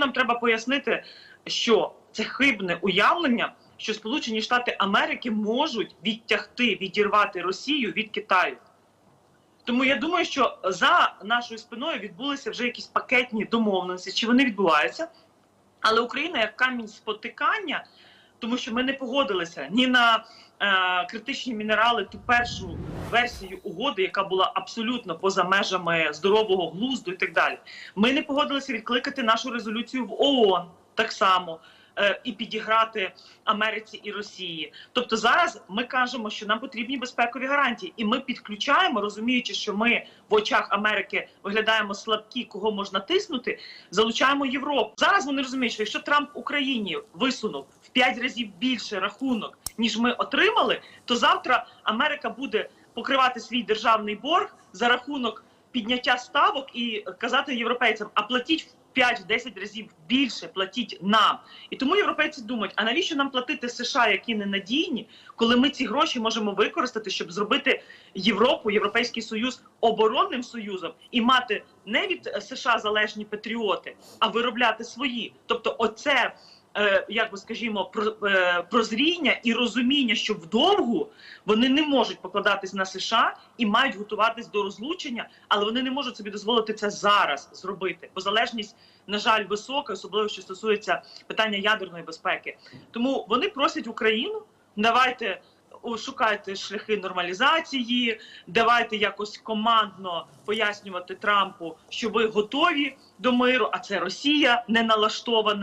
нам треба пояснити, що це хибне уявлення, що Сполучені Штати Америки можуть відтягти, відірвати Росію від Китаю. Тому я думаю, що за нашою спиною відбулися вже якісь пакетні домовленості, чи вони відбуваються. Але Україна як камінь спотикання, тому що ми не погодилися ні на е, критичні мінерали, ту першу версію угоди, яка була абсолютно поза межами здорового глузду і так далі. Ми не погодилися відкликати нашу резолюцію в ООН так само. Е, І підіграти Америці і Росії. Тобто зараз ми кажемо, що нам потрібні безпекові гарантії, і ми підключаємо, розуміючи, що ми в очах Америки виглядаємо слабкі, кого можна тиснути, залучаємо Європу. Зараз вони розуміють, що якщо Трамп Україні висунув в 5 разів більше рахунок, ніж ми отримали, то завтра Америка буде покривати свій державний борг за рахунок підняття ставок і казати європейцям, а платіть в 5-10 разів більше, платіть нам. І тому європейці думають, а навіщо нам платити США, які ненадійні, коли ми ці гроші можемо використати, щоб зробити Європу, Європейський Союз оборонним союзом і мати не від е, США залежні патріоти, а виробляти свої. Тобто, оце. Е, Як би скажімо, про- е, прозріння і розуміння, що вдовгу вони не можуть покладатись на США і мають готуватись до розлучення, але вони не можуть собі дозволити це зараз зробити, бо залежність, на жаль, висока, особливо що стосується питання ядерної безпеки. Тому вони просять Україну, давайте шукайте шляхи нормалізації, давайте якось командно пояснювати Трампу, що ви готові до миру, а це Росія не налаштована.